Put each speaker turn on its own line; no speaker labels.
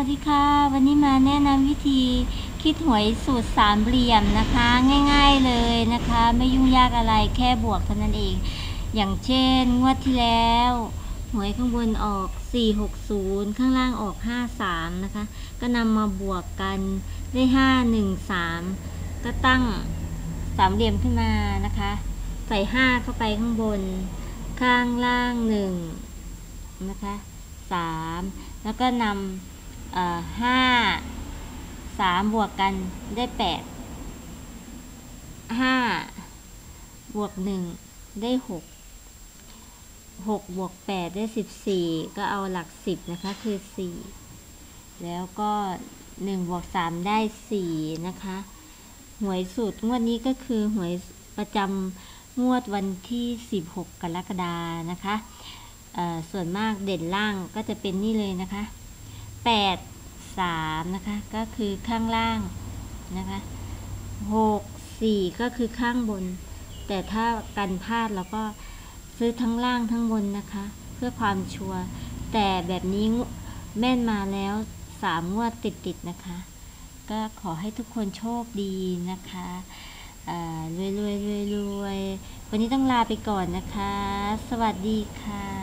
วัสดีค่ะ วันนี้มาแนะนำวิธีคิดหวยสูตรสามเหลี่ยมนะคะ ง่ายๆเลยนะคะ ไม่ยุ่งยากอะไรแค่บวกเท่านั้นเอง อย่างเช่น งวดที่แล้ว หวยข้างบนออก 460 ข้างล่างออก 53 นะคะ ก็นำมาบวกกันได้ 513 ก็ตั้งสามเหลี่ยมขึ้นมานะคะ ใส่ 5 เข้าไปข้างบน ข้างล่าง 1 นะคะสามแล้วก็นำ ห้าสามบวกกันได้แปดห้าบวกหนึ่งได้หกหกบวกแปดได้สิบสี่ก็เอาหลักสิบนะคะคือสี่แล้วก็หนึ่งบวกสามได้สี่นะคะหวยสูตรงวดนี้ก็คือหวยประจำงวดวันที่ 16 กรกฎานะคะส่วนมากเด่นล่างก็จะเป็นนี่เลยนะคะ 8 3นะคะก็คือข้างล่างนะคะ6 4 ก็คือข้างบน แต่ถ้ากันพลาดเราก็ซื้อทั้งล่างทั้งบนนะคะ เพื่อความชัวร์แต่แบบนี้แม่นมาแล้ว3งวดติดๆนะคะ ก็ขอให้ทุกคนโชคดีนะคะรวยรวยรวยรวยๆวันนี้ต้องลาไปก่อนนะคะ สวัสดีค่ะ